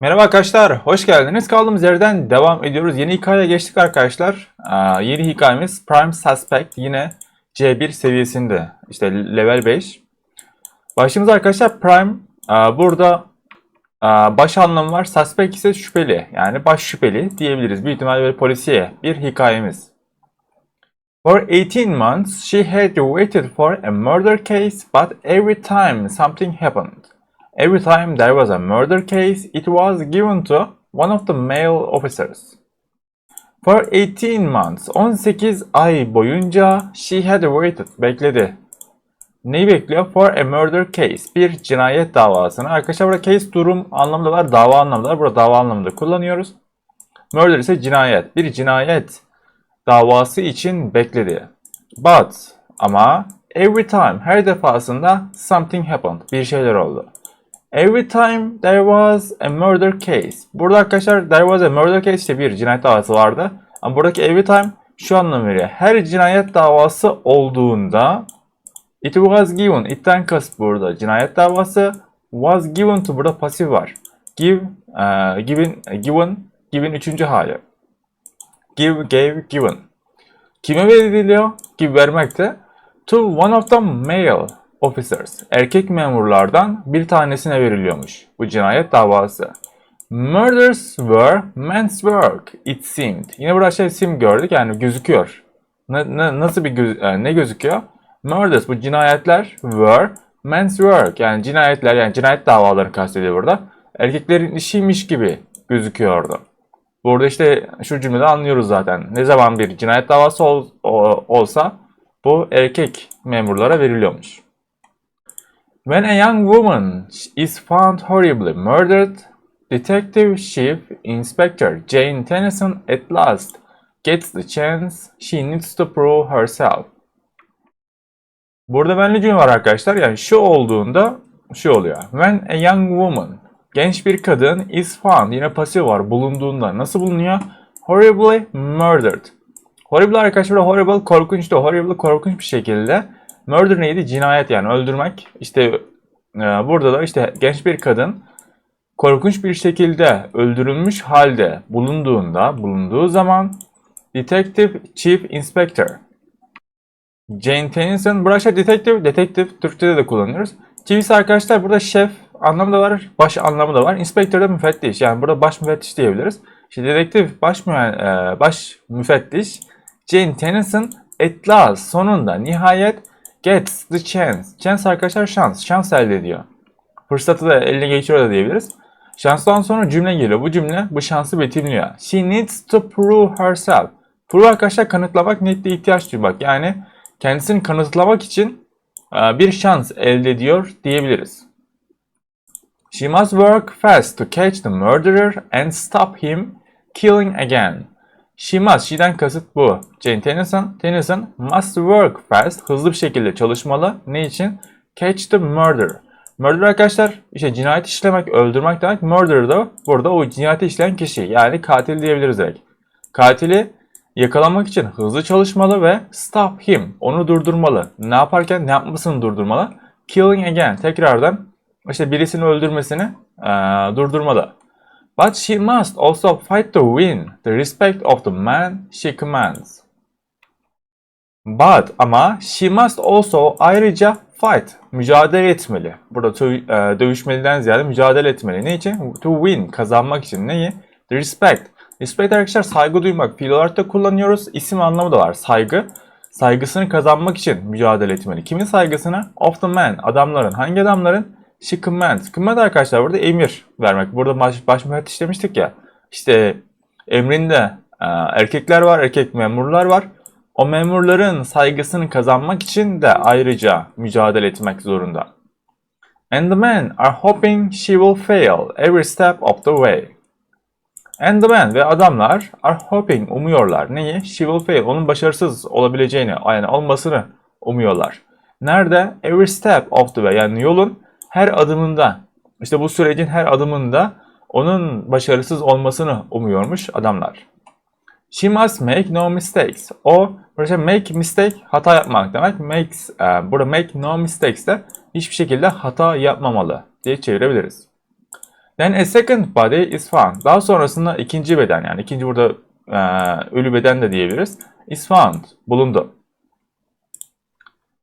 Merhaba arkadaşlar, hoş geldiniz. Kaldığımız yerden devam ediyoruz. Yeni hikayeye geçtik arkadaşlar. Aa, yeni hikayemiz Prime Suspect yine C1 seviyesinde. İşte level 5. Başımız arkadaşlar Prime. Aa, burada aa, baş anlamı var. Suspect ise şüpheli. Yani baş şüpheli diyebiliriz. Büyük ihtimalle böyle polisiye bir hikayemiz. For 18 months, she had waited for a murder case, but every time something happened. Every time there was a murder case, it was given to one of the male officers. For 18 months, 18 ay boyunca she had waited, bekledi. Neyi bekliyor? For a murder case, bir cinayet davasını. Arkadaşlar burada case durum anlamında var, dava anlamında var. Burada dava anlamında kullanıyoruz. Murder ise cinayet. Bir cinayet davası için bekledi. But ama every time her defasında something happened. Bir şeyler oldu. Every time there was a murder case. Burada arkadaşlar there was a murder case işte bir cinayet davası vardı. Ama buradaki every time şu anlamı veriyor. Her cinayet davası olduğunda it was given. It'ten kasıt burada. Cinayet davası was given to burada pasif var. Give, e, given, given, given üçüncü hali. Give, gave, given. Kime veriliyor? Give vermekte. To one of the male officers. Erkek memurlardan bir tanesine veriliyormuş bu cinayet davası. Murders were men's work, it seemed. Yine burada şey sim gördük yani gözüküyor. Ne, ne- nasıl bir göz, e, ne gözüküyor? Murders bu cinayetler were men's work yani cinayetler yani cinayet davalarını kastediyor burada. Erkeklerin işiymiş gibi gözüküyordu. Burada işte şu cümlede anlıyoruz zaten. Ne zaman bir cinayet davası ol- o- olsa bu erkek memurlara veriliyormuş. When a young woman is found horribly murdered, Detective Chief Inspector Jane Tennyson at last gets the chance she needs to prove herself. Burada benli cümle var arkadaşlar. Yani şu olduğunda şu oluyor. When a young woman genç bir kadın is found yine pasif var bulunduğunda nasıl bulunuyor? Horribly murdered. Horrible arkadaşlar horrible korkunçtu. Horrible korkunç bir şekilde. Murder neydi? Cinayet yani öldürmek. İşte e, burada da işte genç bir kadın korkunç bir şekilde öldürülmüş halde bulunduğunda, bulunduğu zaman Detective Chief Inspector Jane Tennyson, burası detective, detective Türkçe'de de kullanıyoruz. Chief arkadaşlar burada şef anlamı da var, baş anlamı da var. Inspector da müfettiş. Yani burada baş müfettiş diyebiliriz. İşte dedektif, baş, mühen, e, baş müfettiş Jane Tennyson at last, sonunda, nihayet gets the chance. Chance arkadaşlar şans, şans elde ediyor. Fırsatı da eline geçiriyor da diyebiliriz. Şanstan sonra cümle geliyor. Bu cümle bu şansı betimliyor. She needs to prove herself. Prove arkadaşlar kanıtlamak, netli ihtiyaç duymak. Yani kendisini kanıtlamak için e, bir şans elde ediyor diyebiliriz. She must work fast to catch the murderer and stop him killing again. She must, she'den kasıt bu. Jane Tennyson, Tennyson must work fast, hızlı bir şekilde çalışmalı. Ne için? Catch the murderer. Murder arkadaşlar işte cinayet işlemek, öldürmek demek. Murder da burada o cinayeti işleyen kişi. Yani katil diyebiliriz direkt. Katili yakalamak için hızlı çalışmalı ve stop him. Onu durdurmalı. Ne yaparken ne yapmasını durdurmalı. Killing again. Tekrardan işte birisini öldürmesini eee, durdurmalı. But she must also fight to win the respect of the man she commands. But ama she must also ayrıca fight, mücadele etmeli. Burada to, e, dövüşmeliden ziyade mücadele etmeli. Ne için? To win, kazanmak için. Neyi? The respect. Respect arkadaşlar saygı duymak. Fiil olarak da kullanıyoruz. İsim anlamı da var. Saygı. Saygısını kazanmak için mücadele etmeli. Kimin saygısını? Of the man. Adamların. Hangi adamların? She commands. Command arkadaşlar burada emir vermek. Burada baş, baş müfettiş demiştik ya. İşte emrinde e, erkekler var, erkek memurlar var. O memurların saygısını kazanmak için de ayrıca mücadele etmek zorunda. And the men are hoping she will fail every step of the way. And the men ve adamlar are hoping umuyorlar. Neyi? She will fail. Onun başarısız olabileceğini, yani olmasını umuyorlar. Nerede? Every step of the way. Yani yolun her adımında. İşte bu sürecin her adımında onun başarısız olmasını umuyormuş adamlar. She must make no mistakes. O burada make mistake hata yapmak demek. Makes e, burada make no mistakes de hiçbir şekilde hata yapmamalı diye çevirebiliriz. Then a second body is found. Daha sonrasında ikinci beden yani ikinci burada e, ölü beden de diyebiliriz. Is found. Bulundu.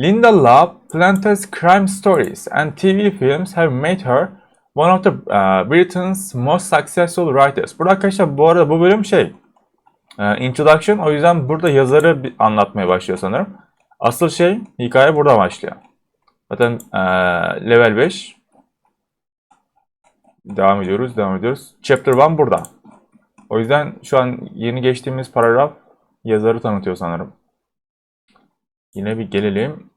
Linda Love Plante's crime stories and TV films have made her one of the uh, Britain's most successful writers. Burada arkadaşlar bu arada bu bölüm şey e, introduction o yüzden burada yazarı anlatmaya başlıyor sanırım. Asıl şey hikaye burada başlıyor. Zaten e, level 5 devam ediyoruz, devam ediyoruz. Chapter 1 burada. O yüzden şu an yeni geçtiğimiz paragraf yazarı tanıtıyor sanırım. Yine bir gelelim.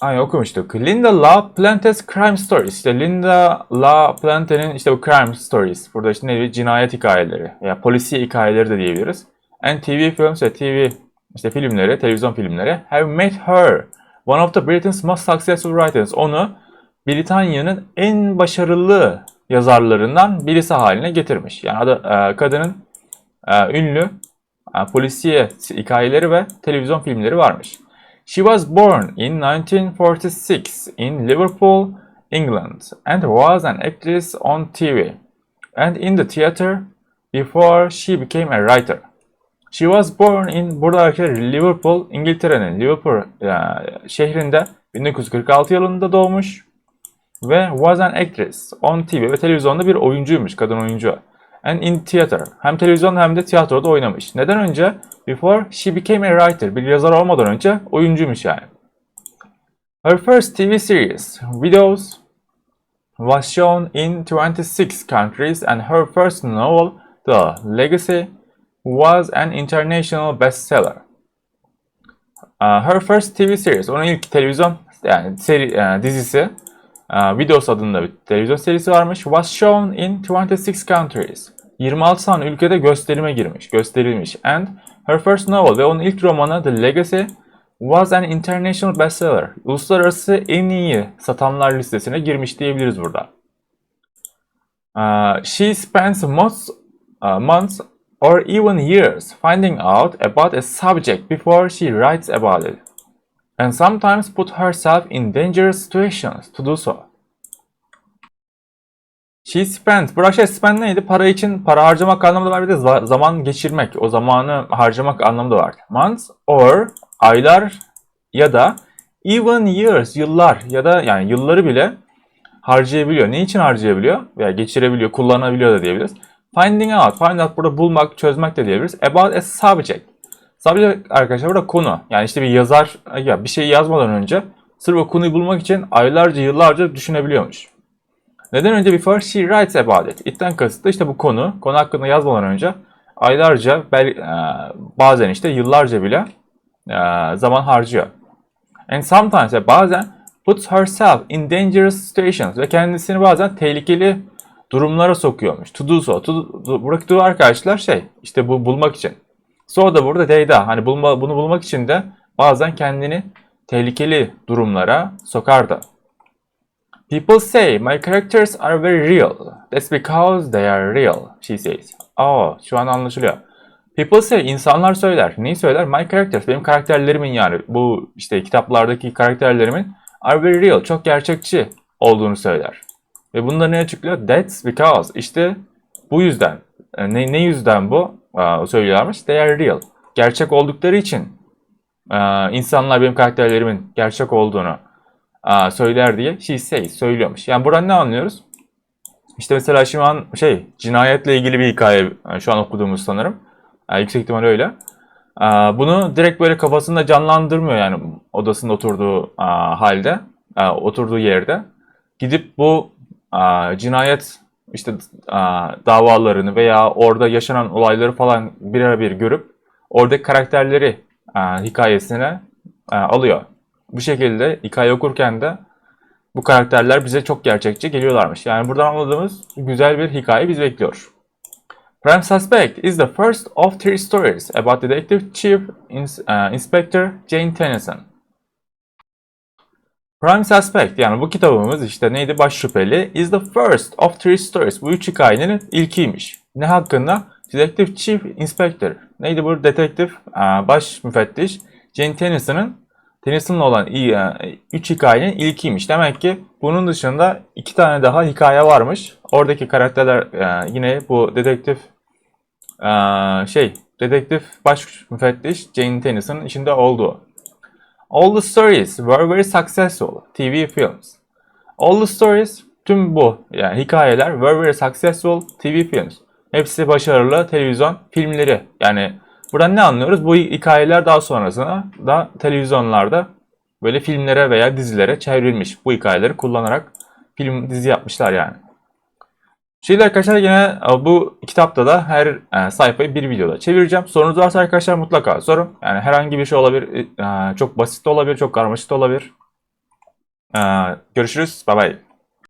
Ay okumuştuk. Linda La Plante's Crime Stories. İşte Linda La Plante'nin işte bu crime stories. Burada işte ne cinayet hikayeleri veya polisiye hikayeleri de diyebiliriz. And TV films ve TV işte filmleri, televizyon filmleri have made her one of the Britain's most successful writers. Onu Britanya'nın en başarılı yazarlarından birisi haline getirmiş. Yani adı, e, kadının e, ünlü e, polisiye hikayeleri ve televizyon filmleri varmış. She was born in 1946 in Liverpool, England, and was an actress on TV and in the theater before she became a writer. She was born in burada Liverpool, İngiltere'nin Liverpool e, şehrinde 1946 yılında doğmuş ve was an actress on TV ve televizyonda bir oyuncuymuş, kadın oyuncu. And in theater. Hem televizyon hem de tiyatroda oynamış. Neden önce? Before she became a writer. Bir yazar olmadan önce oyuncuymuş yani. Her first TV series, Widows, was shown in 26 countries and her first novel, The Legacy, was an international bestseller. Uh, her first TV series, onun ilk televizyon yani seri, yani dizisi, uh, Widows adında bir televizyon serisi varmış. Was shown in 26 countries. 26 tane ülkede gösterime girmiş, gösterilmiş. And her first novel ve onun ilk romanı The Legacy was an international bestseller. Uluslararası en iyi satanlar listesine girmiş diyebiliriz burada. Uh, she spends most uh, months or even years finding out about a subject before she writes about it. And sometimes put herself in dangerous situations to do so. She spent. Bu şey spend neydi? Para için para harcamak anlamında var bir de za- zaman geçirmek. O zamanı harcamak anlamında var. Months or aylar ya da even years yıllar ya da yani yılları bile harcayabiliyor. Ne için harcayabiliyor? Veya geçirebiliyor, kullanabiliyor da diyebiliriz. Finding out. Find out burada bulmak, çözmek de diyebiliriz. About a subject. Subject arkadaşlar burada konu. Yani işte bir yazar ya bir şey yazmadan önce sırf o konuyu bulmak için aylarca, yıllarca düşünebiliyormuş. Neden önce before she writes about it? It'ten kasıt da işte bu konu, konu hakkında yazmadan önce aylarca, bel, e, bazen işte yıllarca bile e, zaman harcıyor. And sometimes ve bazen puts herself in dangerous situations ve kendisini bazen tehlikeli durumlara sokuyormuş. To do so. To do, buradaki do arkadaşlar şey işte bu bulmak için. So da burada deyda. Hani bulma, bunu bulmak için de bazen kendini tehlikeli durumlara sokar da. People say my characters are very real. That's because they are real, she says. Aa, şu an anlaşılıyor. People say, insanlar söyler. Neyi söyler? My characters, benim karakterlerimin yani bu işte kitaplardaki karakterlerimin are very real, çok gerçekçi olduğunu söyler. Ve bunu da ne açıklıyor? That's because. İşte bu yüzden. E, Ne, ne yüzden bu? Aa, söylüyorlarmış. They are real. Gerçek oldukları için insanlar benim karakterlerimin gerçek olduğunu söyler diye she says, söylüyormuş. Yani buradan ne anlıyoruz? İşte mesela şu an şey cinayetle ilgili bir hikaye yani şu an okuduğumuz sanırım. Yani yüksek ihtimal öyle. Aa, bunu direkt böyle kafasında canlandırmıyor yani odasında oturduğu halde, oturduğu yerde. Gidip bu cinayet işte aa, davalarını veya orada yaşanan olayları falan bir görüp oradaki karakterleri aa, hikayesine aa, alıyor. Bu şekilde hikaye okurken de bu karakterler bize çok gerçekçi geliyorlarmış. Yani buradan anladığımız güzel bir hikaye bizi bekliyor. Prime Suspect is the first of three stories about Detective Chief Ins- Inspector Jane Tennyson. Prime Suspect yani bu kitabımız işte neydi baş şüpheli is the first of three stories. Bu üç hikayenin ilkiymiş. Ne hakkında? Detective Chief Inspector. Neydi bu? Detektif baş müfettiş Jane Tennyson'ın Tennyson'la olan 3 hikayenin ilkiymiş. Demek ki bunun dışında iki tane daha hikaye varmış. Oradaki karakterler e, yine bu dedektif e, şey dedektif baş müfettiş Jane Tennyson'ın içinde olduğu. All the stories were very successful TV films. All the stories tüm bu yani hikayeler were very successful TV films. Hepsi başarılı televizyon filmleri. Yani buradan ne anlıyoruz? Bu hikayeler daha sonrasında da televizyonlarda böyle filmlere veya dizilere çevrilmiş. Bu hikayeleri kullanarak film dizi yapmışlar yani. Şimdi arkadaşlar yine e, bu kitapta da her e, sayfayı bir videoda çevireceğim. Sorunuz varsa arkadaşlar mutlaka sorun. Yani herhangi bir şey olabilir. e, Çok basit de olabilir, çok karmaşık da olabilir. Görüşürüz. Bye bye.